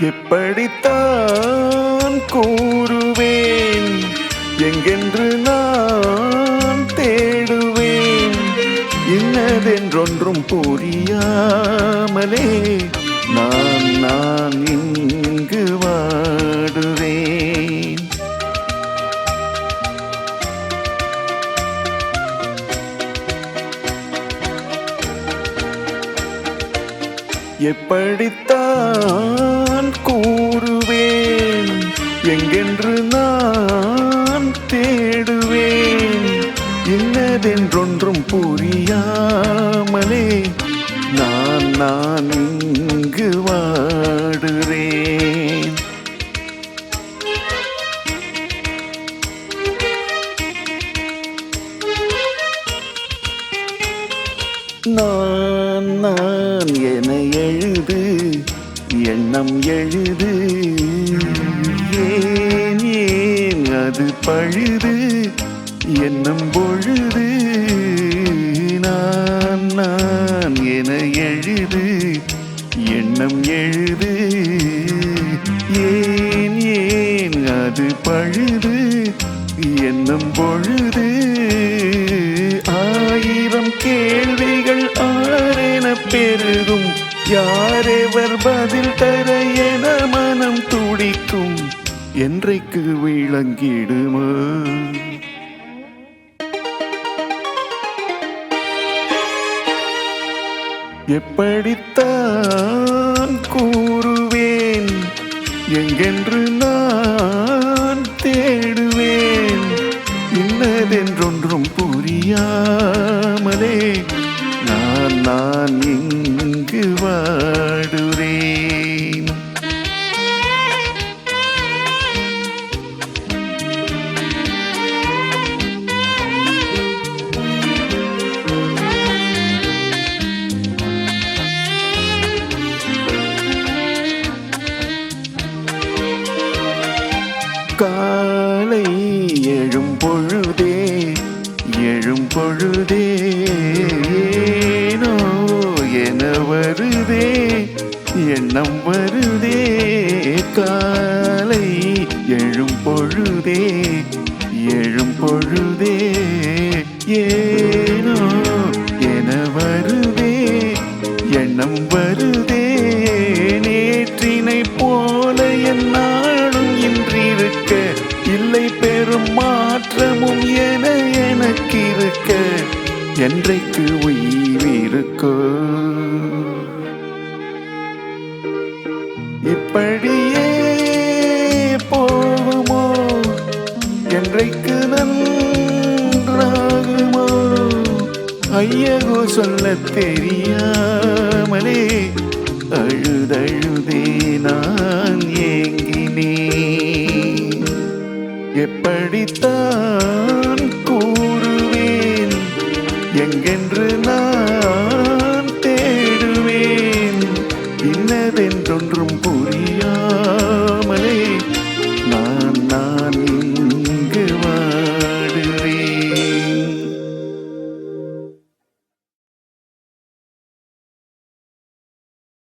எப்படித்தான் கூறுவேன்? எங்கென்று நான் தேடுவேன்? இன்னதென்றொன்றும் புரியாமலே நான் நான் இங்கு வாடுவேன். எப்படித்தான் நான் கூறுவேன். எங்கென்று நான் தேடுவேன். இன்னதென்றொன்றும் புரியாமலே நான் நான் இங்கு வாடுறேன். நான் நான் என எழுது எண்ணம் எழுது. ஏன் ஏன் அது பழுது? எண்ணம் பொழுது. நான் நான் என எழுது. எண்ணம் எழுது. ஏன் ஏன் அது பழுது? எண்ணம் பொழுது. ஆயிரம் கேள்விகள் ஆறென பெருகும். யார் பதில் தர என மனம் துடிக்கும் என்றைக்கு விளங்கிடுமா? எப்படித்தான் கூறுவேன்? எங்கென்று நான் தேடுவேன்? இன்னதென்றொன்றும் புரியாமலே நான் நான் இங்கு வாடு காலை எழும் பொழுதே எழும் பொழுதே ஏனோ என வருதே எண்ணம் வருதே. காலை எழும் பொழுதே எழும் பொழுதே ஏனோ என வருதே எண்ணம் வருதே. நேற்றினை போ பெரும் மாற்றமும் என எனக்கிருக்க என்றைக்கு உயிரிருக்கோ? இப்படியே போகுமோ? என்றைக்கு நன்றாகுமோ? ஐயகோ சொல்ல தெரியாமலே அழுதழுதே நான் ஏங்கினேன். எப்படித்தான் கூறுவேன்? எங்கென்று நான் தேடுவேன்? இன்னதென்றொன்றும் புரியாமலே